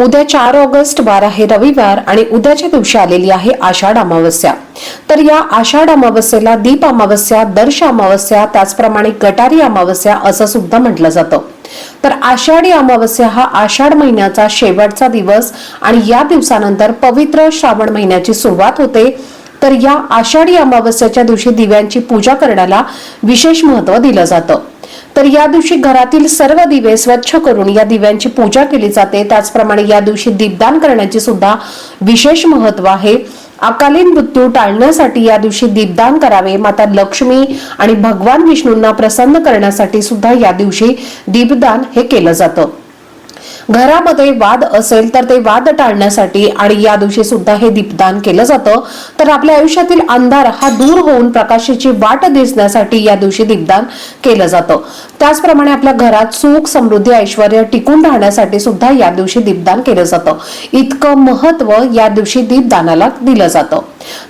उद्या चार ऑगस्ट बार आहे रविवार आणि उद्याच्या दिवशी आलेली आहे आषाढ अमावस्या. तर या आषाढ अमावस्येला दीप अमावस्या दर्श अमावस्या त्याचप्रमाणे गटारी अमावस्या असं सुद्धा म्हटलं जातं. तर आषाढी अमावस्या हा आषाढ महिन्याचा शेवटचा दिवस आणि या दिवसानंतर पवित्र श्रावण महिन्याची सुरुवात होते. तर या आषाढी अमावस्याच्या दिवशी दिव्यांची पूजा करण्याला विशेष महत्त्व दिलं जातं. तर या दिवशी घरातील सर्व दिवे स्वच्छ करून या दिव्यांची पूजा केली जाते. त्याचप्रमाणे या दिवशी दीपदान करण्याचे सुद्धा विशेष महत्त्व आहे. अकालीन मृत्यू टाळण्यासाठी या दिवशी दीपदान करावे. माता लक्ष्मी आणि भगवान विष्णूंना प्रसन्न करण्यासाठी सुद्धा या दिवशी दीपदान हे केलं जातं. घरामध्ये वाद असेल तर ते वाद टाळण्यासाठी आणि या दिवशी सुद्धा हे दीपदान केलं जातं. तर आपल्या आयुष्यातील अंधार हा दूर होऊन प्रकाशाची वाट दिसण्यासाठी या दिवशी दीपदान केलं जातं. त्याचप्रमाणे आपल्या घरात सुख समृद्धी ऐश्वर टिकून राहण्यासाठी सुद्धा या दिवशी दीपदान केलं जातं. इतकं महत्त्व या दिवशी दीपदानाला दिलं जातं.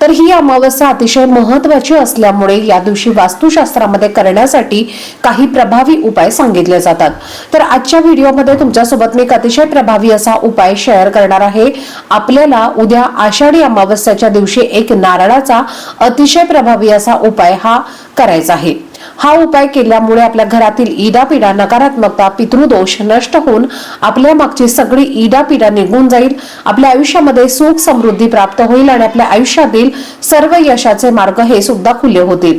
तर ही अमावस्या अतिशय महत्वाची असल्यामुळे या दिवशी वास्तुशास्त्रामध्ये करण्यासाठी काही प्रभावी उपाय सांगितले जातात. तर आजच्या व्हिडिओमध्ये तुमच्यासोबत मी एक अतिशय प्रभावी असा उपाय शेअर करणार आहे. आपल्याला उद्या आषाढी अमावस्याच्या दिवशी एक नारळाचा अतिशय प्रभावी असा उपाय हा करायचा आहे. हा उपाय केल्यामुळे आपल्या घरातील इडापिडा नकारात्मकता पितृदोष नष्ट होऊन आपल्या मागची सगळी इडापिडा निघून जाईल. आपल्या आयुष्यामध्ये सुख समृद्धी प्राप्त होईल आणि आपल्या आयुष्यातील सर्व यशाचे मार्ग हे सुद्धा खुले होतील.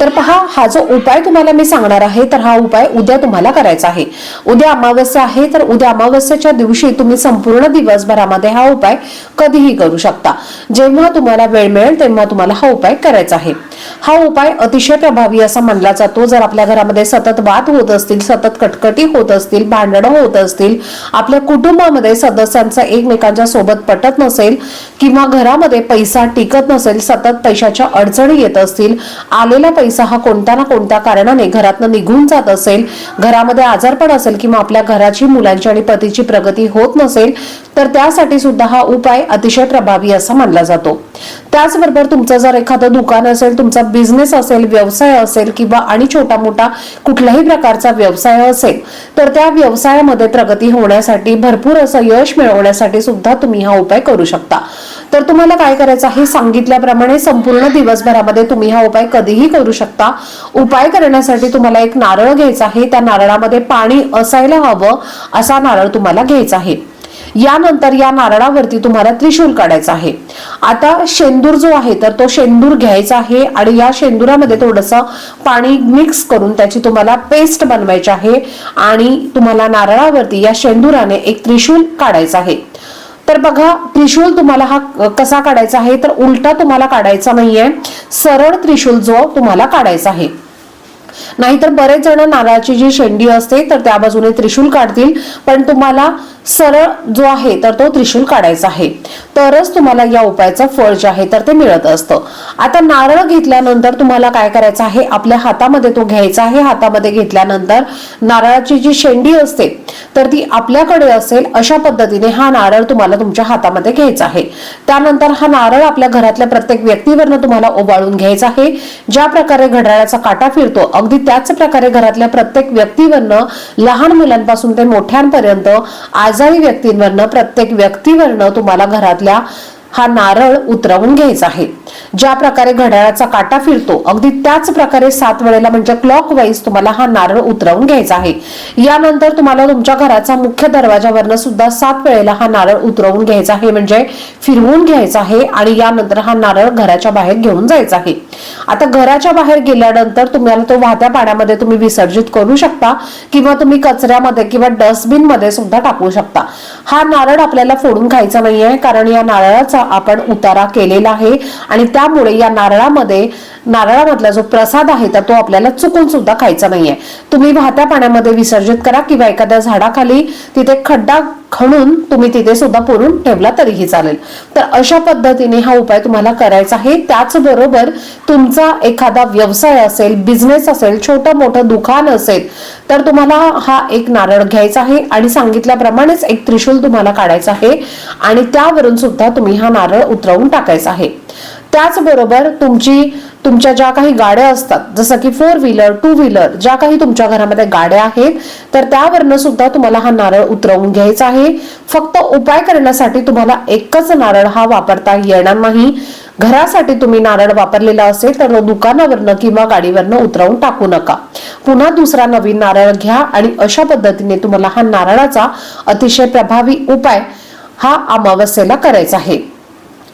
तर पहा हा जो उपाय तुम्हाला मी सांगणार आहे तर हा उपाय उद्या तुम्हाला करायचा आहे. उद्या अमावस्या आहे तर उद्या अमावस्याच्या दिवशी तुम्ही संपूर्ण दिवसभरामध्ये हा उपाय कधीही करू शकता. जेव्हा तुम्हाला वेळ मिळेल तेव्हा तुम्हाला हा उपाय करायचा आहे. हा उपाय अतिशय प्रभावी असा मानला जातो. जर आपल्या घरामध्ये सतत वाद होत असतील सतत कटकटी होत असतील भांडणं होत असतील आपल्या कुटुंबामध्ये सदस्यांचा एकमेकांच्या सोबत पटत नसेल किंवा घरामध्ये पैसा टिकत नसेल सतत पैशाच्या अडचणी येत असतील आलेला पैसा हा कोणत्या ना कोणत्या कारणाने घरातनं निघून जात असेल घरामध्ये आजारपण असेल किंवा आपल्या घराची मुलांची आणि पतीची प्रगती होत नसेल तर त्यासाठी सुद्धा हा उपाय अतिशय प्रभावी असा मानला जातो. त्याचबरोबर तुमचं जर एखादं दुकान असेल तुमचा बिझनेस असेल व्यवसाय असेल किंवा आणि छोटा मोठा कुठल्याही प्रकारचा व्यवसाय असेल तर त्या व्यवसायामध्ये प्रगती होण्यासाठी भरपूर असं यश मिळवण्यासाठी सुद्धा तुम्ही हा उपाय करू शकता. तर तुम्हाला काय करायचं आहे? सांगितल्याप्रमाणे संपूर्ण दिवसभरामध्ये तुम्ही हा उपाय कधीही करू शकता. उपाय करण्यासाठी तुम्हाला एक नारळ घ्यायचा आहे. त्या नारळामध्ये पाणी असायला हवं असा नारळ तुम्हाला घ्यायचा आहे. यानंतर या नारळावरती तुम्हाला त्रिशूल काढायचा आहे. आता शेंदूर जो आहे तर तो शेंदूर घ्यायचा आहे आणि या शेंदुरामध्ये थोडस पाणी मिक्स करून त्याची तुम्हाला पेस्ट बनवायची आहे आणि तुम्हाला नारळावरती या शेंदुराने एक त्रिशूल काढायचा आहे. तर बघा त्रिशूल तुम्हाला हा कसा काढायचा आहे? तर उलटा तुम्हाला काढायचा नाहीये. सरळ त्रिशूल जो तुम्हाला काढायचा आहे. नाहीतर बरेच जण नारळाची जी शेंडी असते तर त्या बाजूने त्रिशूल काढतील. पण तुम्हाला सरळ जो आहे तर तो त्रिशूल काढायचा आहे. तरच तुम्हाला या उपायाचं फळ जे आहे तर ते मिळत असतं. आता नारळ घेतल्यानंतर तुम्हाला काय करायचं आहे? आपल्या हातामध्ये तो घ्यायचा आहे. हातामध्ये घेतल्यानंतर नारळाची जी शेंडी असते तर ती आपल्याकडे असेल अशा पद्धतीने हा नारळ तुम्हाला तुमच्या हातामध्ये घ्यायचा आहे. त्यानंतर हा नारळ आपल्या घरातल्या प्रत्येक व्यक्तीवरनं तुम्हाला ओवाळून घ्यायचा आहे. ज्या प्रकारे घड्याळाचा काटा फिरतो अगदी त्याच प्रकारे घरातल्या प्रत्येक व्यक्तीवरनं लहान मुलांपासून ते मोठ्यांपर्यंत आजारी व्यक्तींवरनं प्रत्येक व्यक्तीवरनं तुम्हाला घरात घरातल्या हा नारळ उतरवून घ्यायचा आहे. ज्या प्रकारे घड्याळाचा काटा फिरतो अगदी त्याच प्रकारे सात वेळेला म्हणजे क्लॉक वाईज तुम्हाला हा नारळ उतरवून घ्यायचा आहे. यानंतर तुम्हाला तुमच्या घराचा मुख्य दरवाजावरनं सुद्धा सात वेळेला हा नारळ उतरवून घ्यायचा आहे म्हणजे फिरवून घ्यायचा आहे आणि यानंतर हा नारळ घराच्या बाहेर घेऊन जायचा आहे. आता घराच्या बाहेर गेल्यानंतर तुम्हाला तो वाहत्या पाण्यामध्ये तुम्ही विसर्जित करू शकता किंवा तुम्ही कचऱ्यामध्ये किंवा डस्टबिनमध्ये सुद्धा टाकू शकता. हा नारळ आपल्याला फोडून खायचा नाहीये कारण या नारळाचा आपण उतारा केलेला आहे. आणि त्यामुळे या नारळामध्ये नारळामधला जो प्रसाद आहे तर तो आपल्याला चुकून सुद्धा खायचा नाहीये. तुम्ही वाहत्या पाण्यामध्ये विसर्जित करा किंवा एखाद्या झाडाखाली तिथे खड्डा खणून तुम्ही तिथे सुद्धा पुरून ठेवला तरीही चालेल. तर अशा पद्धतीने हा उपाय तुम्हाला करायचा आहे. त्याचबरोबर तुमचा एखादा व्यवसाय असेल बिझनेस असेल छोटं मोठं दुकान असेल तर तुम्हाला हा एक नारळ घ्यायचा आहे आणि सांगितल्याप्रमाणेच एक त्रिशूल तुम्हाला काढायचा आहे आणि त्यावरून सुद्धा तुम्ही हा नारळ उतरवून टाकायचा आहे. त्याचबरोबर तुमची तुमच्या ज्या काही गाड्या असतात जसं की फोर व्हीलर टू व्हीलर ज्या काही तुमच्या घरामध्ये गाड्या आहेत तर त्यावरनं सुद्धा तुम्हाला हा नारळ उतरवून घ्यायचा आहे. फक्त उपाय करण्यासाठी तुम्हाला एकच नारळ हा वापरता येणार नाही. घरासाठी तुम्ही नारळ वापरलेला असेल तर तो दुकानावरनं किंवा गाडीवरनं उतरवून टाकू नका. पुन्हा दुसरा नवीन नारळ घ्या आणि अशा पद्धतीने तुम्हाला हा नारळाचा अतिशय प्रभावी उपाय हा अमावस्येला करायचा आहे.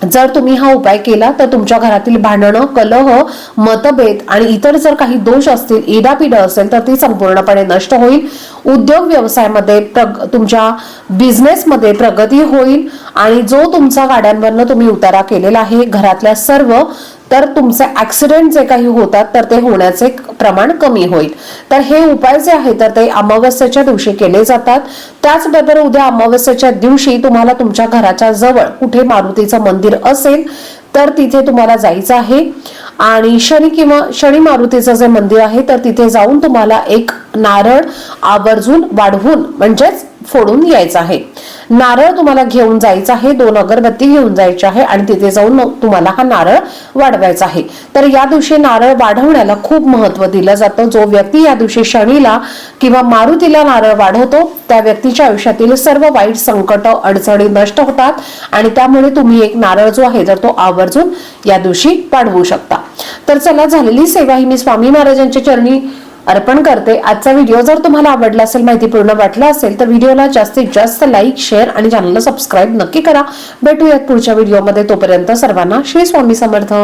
जर तुम्ही हा उपाय केला तर तुमच्या घरातील भांडणं कलह मतभेद आणि इतर जर काही दोष असतील इडापिड असेल तर ती संपूर्णपणे नष्ट होईल. उद्योग व्यवसायामध्ये प्रग तुमच्या बिझनेसमध्ये प्रगती होईल आणि जो तुमचा गाड्यांवरनं तुम्ही उतारा केलेला आहे घरातल्या सर्व तर तुमचे ऍक्सिडेंट जे काही होतात तर ते होण्याचे प्रमाण कमी होईल. तर हे उपाय जे आहे तर ते अमावस्येच्या दिवशी केले जातात. त्याचबरोबर उद्या अमावस्येच्या दिवशी तुम्हाला तुमच्या घराच्या जवळ कुठे मारुतीचं मंदिर असेल तर तिथे तुम्हाला जायचं आहे. आणि शनी किंवा शनी मारुतीचं जे मंदिर आहे तर तिथे जाऊन तुम्हाला एक नारळ आवर्जून वाढवून म्हणजेच फोडून यायचं आहे. नारळ तुम्हाला घेऊन जायचं आहे दोन अगरबत्ती घेऊन जायची आहे आणि तिथे जाऊन तुम्हाला हा नारळ वाढवायचा आहे. तर या दिवशी नारळ वाढवण्याला खूप महत्त्व दिलं जातं. जो व्यक्ती या दिवशी शनीला किंवा मारुतीला नारळ वाढवतो त्या व्यक्तीच्या आयुष्यातील सर्व वाईट संकट अडचणी नष्ट होतात आणि त्यामुळे तुम्ही एक नारळ जो आहे तर तो आवर्जून या दिवशी वाढवू शकता. तर चला झालेली सेवा ही मी स्वामी महाराजांच्या चरणी अर्पण करते. आजचा व्हिडिओ जर तुम्हाला आवडला असेल माहितीपूर्ण वाटला असेल तर व्हिडिओला जास्तीत जास्त लाईक शेअर आणि चॅनलला सबस्क्राईब नक्की करा. भेटूयात पुढच्या व्हिडिओमध्ये तोपर्यंत सर्वांना श्री स्वामी समर्थ.